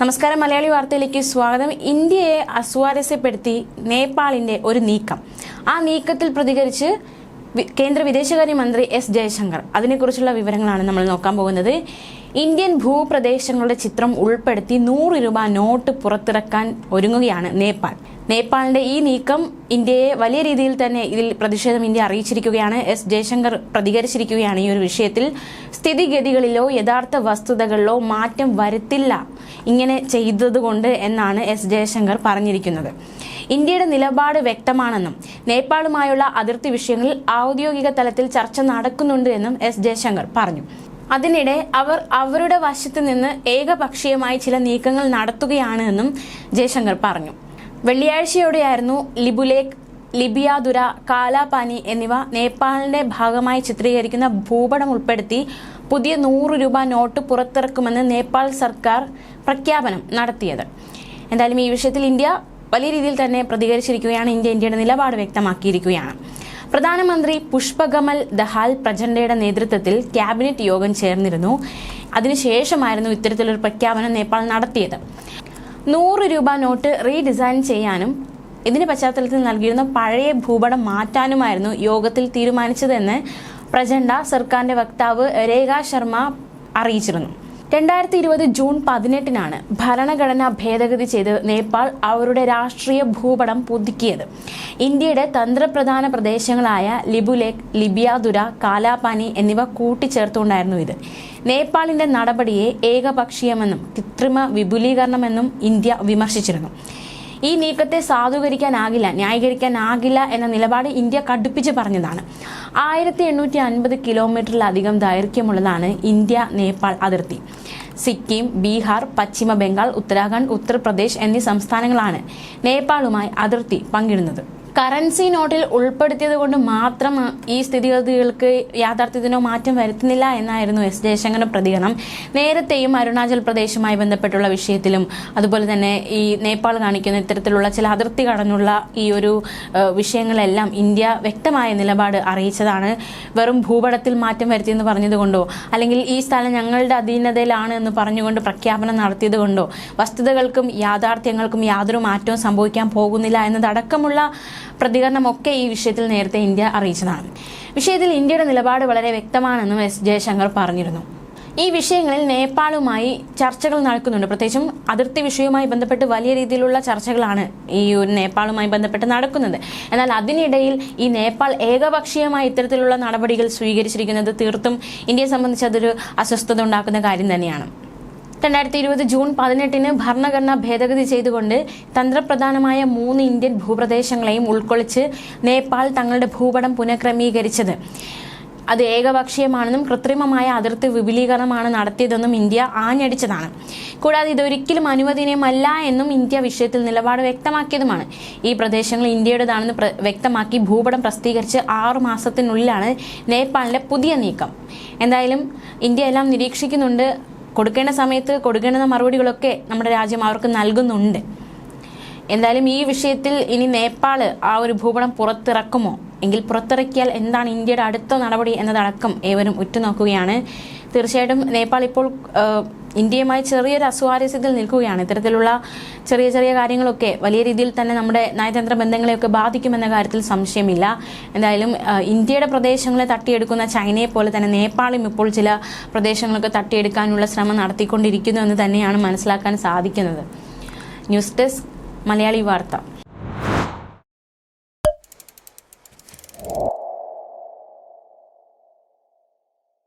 നമസ്കാരം മലയാളി വാർത്തയിലേക്ക് സ്വാഗതം. ഇന്ത്യയെ അസ്വാരസ്യപ്പെടുത്തി നേപ്പാളിന്റെ ഒരു നീക്കം. ആ നീക്കത്തിൽ പ്രതികരിച്ച് കേന്ദ്ര വിദേശകാര്യ മന്ത്രി എസ് ജയശങ്കർ. അതിനെക്കുറിച്ചുള്ള വിവരങ്ങളാണ് നമ്മൾ നോക്കാൻ പോകുന്നത്. ഇന്ത്യൻ ഭൂപ്രദേശങ്ങളുടെ ചിത്രം ഉൾപ്പെടുത്തി നൂറ് രൂപ നോട്ട് പുറത്തിറക്കാൻ ഒരുങ്ങുകയാണ് നേപ്പാൾ. നേപ്പാളിന്റെ ഈ നീക്കം ഇന്ത്യയെ വലിയ രീതിയിൽ തന്നെ ഇതിൽ പ്രതിഷേധം ഇന്ത്യ അറിയിച്ചിരിക്കുകയാണ്. എസ് ജയശങ്കർ പ്രതികരിച്ചിരിക്കുകയാണ് ഈ ഒരു വിഷയത്തിൽ. സ്ഥിതിഗതികളിലോ യഥാർത്ഥ വസ്തുതകളിലോ മാറ്റം വരുത്തില്ല ഇങ്ങനെ ചെയ്തതുകൊണ്ട് എന്നാണ് എസ് ജയശങ്കർ പറഞ്ഞിരിക്കുന്നത്. ഇന്ത്യയുടെ നിലപാട് വ്യക്തമാണെന്നും നേപ്പാളുമായുള്ള അതിർത്തി വിഷയങ്ങളിൽ ഔദ്യോഗിക തലത്തിൽ ചർച്ച നടക്കുന്നുണ്ട് എന്നും എസ് ജയശങ്കർ പറഞ്ഞു. അതിനിടെ അവർ അവരുടെ വശത്ത് നിന്ന് ഏകപക്ഷീയമായി ചില നീക്കങ്ങൾ നടത്തുകയാണ് എന്നും ജയശങ്കർ പറഞ്ഞു. വെള്ളിയാഴ്ചയോടെയായിരുന്നു ലിബുലേക്ക് ലിബിയാദുര കാലാപാനി എന്നിവ നേപ്പാളിന്റെ ഭാഗമായി ചിത്രീകരിക്കുന്ന ഭൂപടം ഉൾപ്പെടുത്തി പുതിയ നൂറ് രൂപ നോട്ട് പുറത്തിറക്കുമെന്ന് നേപ്പാൾ സർക്കാർ പ്രഖ്യാപനം നടത്തിയത്. എന്തായാലും ഈ വിഷയത്തിൽ ഇന്ത്യ വലിയ രീതിയിൽ തന്നെ പ്രതികരിച്ചിരിക്കുകയാണ്. ഇന്ത്യ ഇന്ത്യയുടെ നിലപാട് വ്യക്തമാക്കിയിരിക്കുകയാണ്. പ്രധാനമന്ത്രി പുഷ്പകമൽ ദഹാൽ പ്രചണ്ഡയുടെ നേതൃത്വത്തിൽ ക്യാബിനറ്റ് യോഗം ചേർന്നിരുന്നു. അതിനുശേഷമായിരുന്നു ഇത്തരത്തിലൊരു പ്രഖ്യാപനം നേപ്പാൾ നടത്തിയത്. നൂറ് രൂപ നോട്ട് റീഡിസൈൻ ചെയ്യാനും ഇതിന്റെ പശ്ചാത്തലത്തിൽ നൽകിയിരുന്ന പഴയ ഭൂപടം മാറ്റാനുമായിരുന്നു യോഗത്തിൽ തീരുമാനിച്ചതെന്ന് പ്രചണ്ഡ സർക്കാരിന്റെ വക്താവ് രേഖ ശർമ്മ അറിയിച്ചിരുന്നു. രണ്ടായിരത്തി ഇരുപത് ജൂൺ പതിനെട്ടിനാണ് ഭരണഘടന ഭേദഗതി ചെയ്ത് നേപ്പാൾ അവരുടെ രാഷ്ട്രീയ ഭൂപടം പുതുക്കിയത്. ഇന്ത്യയുടെ തന്ത്രപ്രധാന പ്രദേശങ്ങളായ ലിബുലേക് ലിബിയാദുര കാലാപാനി എന്നിവ കൂട്ടിച്ചേർത്തുകൊണ്ടായിരുന്നു ഇത്. നേപ്പാളിന്റെ നടപടിയെ ഏകപക്ഷീയമെന്നും കൃത്രിമ വിപുലീകരണമെന്നും ഇന്ത്യ വിമർശിച്ചിരുന്നു. ഈ നീക്കത്തെ സാധൂകരിക്കാനാകില്ല ന്യായീകരിക്കാനാകില്ല എന്ന നിലപാട് ഇന്ത്യ കടുപ്പിച്ച് പറഞ്ഞതാണ്. ആയിരത്തി എണ്ണൂറ്റി അൻപത് കിലോമീറ്ററിലധികം ദൈർഘ്യമുള്ളതാണ് ഇന്ത്യ നേപ്പാൾ അതിർത്തി. സിക്കിം ബീഹാർ പശ്ചിമ ബംഗാൾ ഉത്തരാഖണ്ഡ് ഉത്തർപ്രദേശ് എന്നീ സംസ്ഥാനങ്ങളാണ് നേപ്പാളുമായി അതിർത്തി പങ്കിടുന്നത്. കറൻസി നോട്ടിൽ ഉൾപ്പെടുത്തിയത് കൊണ്ട് മാത്രം ഈ സ്ഥിതിഗതികൾക്ക് യാഥാർത്ഥ്യത്തിനോ മാറ്റം വരുത്തുന്നില്ല എന്നായിരുന്നു എസ് ജയശങ്കറിന്റെ പ്രതികരണം. നേരത്തെയും അരുണാചൽ പ്രദേശുമായി ബന്ധപ്പെട്ടുള്ള വിഷയത്തിലും അതുപോലെ തന്നെ ഈ നേപ്പാൾ കാണിക്കുന്ന ഇത്തരത്തിലുള്ള ചില അതിർത്തി കടന്നുള്ള ഈ ഒരു വിഷയങ്ങളെല്ലാം ഇന്ത്യ വ്യക്തമായ നിലപാട് അറിയിച്ചതാണ്. വെറും ഭൂപടത്തിൽ മാറ്റം വരുത്തിയെന്ന് പറഞ്ഞതുകൊണ്ടോ അല്ലെങ്കിൽ ഈ സ്ഥലം ഞങ്ങളുടെ അധീനതയിലാണ് എന്ന് പറഞ്ഞുകൊണ്ട് പ്രഖ്യാപനം നടത്തിയത് കൊണ്ടോ വസ്തുതകൾക്കും യാഥാർത്ഥ്യങ്ങൾക്കും യാതൊരു മാറ്റവും സംഭവിക്കാൻ പോകുന്നില്ല എന്നതടക്കമുള്ള പ്രതികരണമൊക്കെ ഈ വിഷയത്തിൽ നേരത്തെ ഇന്ത്യ അറിയിച്ചതാണ്. വിഷയത്തിൽ ഇന്ത്യയുടെ നിലപാട് വളരെ വ്യക്തമാണെന്നും എസ് ജയശങ്കർ പറഞ്ഞിരുന്നു. ഈ വിഷയങ്ങളിൽ നേപ്പാളുമായി ചർച്ചകൾ നടക്കുന്നുണ്ട്. പ്രത്യേകിച്ചും അതിർത്തി വിഷയവുമായി ബന്ധപ്പെട്ട് വലിയ രീതിയിലുള്ള ചർച്ചകളാണ് ഈ ഒരു നേപ്പാളുമായി ബന്ധപ്പെട്ട് നടക്കുന്നത്. എന്നാൽ അതിനിടയിൽ ഈ നേപ്പാൾ ഏകപക്ഷീയമായി ഇത്തരത്തിലുള്ള നടപടികൾ സ്വീകരിച്ചിരിക്കുന്നത് തീർത്തും ഇന്ത്യയെ സംബന്ധിച്ച് അതൊരു അസ്വസ്ഥത ഉണ്ടാക്കുന്ന കാര്യം തന്നെയാണ്. രണ്ടായിരത്തി ഇരുപത് ജൂൺ പതിനെട്ടിന് ഭരണഘടന ഭേദഗതി ചെയ്തുകൊണ്ട് തന്ത്രപ്രധാനമായ മൂന്ന് ഇന്ത്യൻ ഭൂപ്രദേശങ്ങളെയും ഉൾക്കൊള്ളിച്ച് നേപ്പാൾ തങ്ങളുടെ ഭൂപടം പുനഃക്രമീകരിച്ചത്. അത് ഏകപക്ഷീയമാണെന്നും കൃത്രിമമായ അതിർത്തി വിപുലീകരണമാണ് നടത്തിയതെന്നും ഇന്ത്യ ആഞ്ഞടിച്ചതാണ്. കൂടാതെ ഇതൊരിക്കലും അനുവദനീയമല്ല എന്നും ഇന്ത്യ വിഷയത്തിൽ നിലപാട് വ്യക്തമാക്കിയതുമാണ്. ഈ പ്രദേശങ്ങൾ ഇന്ത്യയുടേതാണെന്ന് വ്യക്തമാക്കി ഭൂപടം പ്രസിദ്ധീകരിച്ച് ആറു മാസത്തിനുള്ളിലാണ് നേപ്പാളിന്റെ പുതിയ നീക്കം. എന്തായാലും ഇന്ത്യ എല്ലാം നിരീക്ഷിക്കുന്നുണ്ട്. കൊടുക്കേണ്ട സമയത്ത് കൊടുക്കേണ്ട മറുപടികളൊക്കെ നമ്മുടെ രാജ്യം അവർക്ക് നൽകുന്നുണ്ട്. എന്തായാലും ഈ വിഷയത്തിൽ ഇനി നേപ്പാൾ ആ ഒരു ഭൂപടം പുറത്തിറക്കുമോ? എങ്കിൽ പുറത്തിറക്കിയാൽ എന്താണ് ഇന്ത്യയുടെ അടുത്ത നടപടി എന്നതടക്കം ഏവരും ഉറ്റുനോക്കുകയാണ്. തീർച്ചയായിട്ടും നേപ്പാൾ ഇപ്പോൾ ഇന്ത്യയുമായി ചെറിയൊരു അസ്വാരസ്യത്തിൽ നിൽക്കുകയാണ്. ഇത്തരത്തിലുള്ള ചെറിയ ചെറിയ കാര്യങ്ങളൊക്കെ വലിയ രീതിയിൽ തന്നെ നമ്മുടെ നയതന്ത്ര ബന്ധങ്ങളെയൊക്കെ ബാധിക്കുമെന്ന കാര്യത്തിൽ സംശയമില്ല. എന്തായാലും ഇന്ത്യയുടെ പ്രദേശങ്ങളെ തട്ടിയെടുക്കുന്ന ചൈനയെ പോലെ തന്നെ നേപ്പാളും ഇപ്പോൾ ചില പ്രദേശങ്ങളൊക്കെ തട്ടിയെടുക്കാനുള്ള ശ്രമം നടത്തിക്കൊണ്ടിരിക്കുന്നു എന്ന് തന്നെയാണ് മനസ്സിലാക്കാൻ സാധിക്കുന്നത്. ന്യൂസ് ഡെസ്ക് മലയാളി വാർത്ത.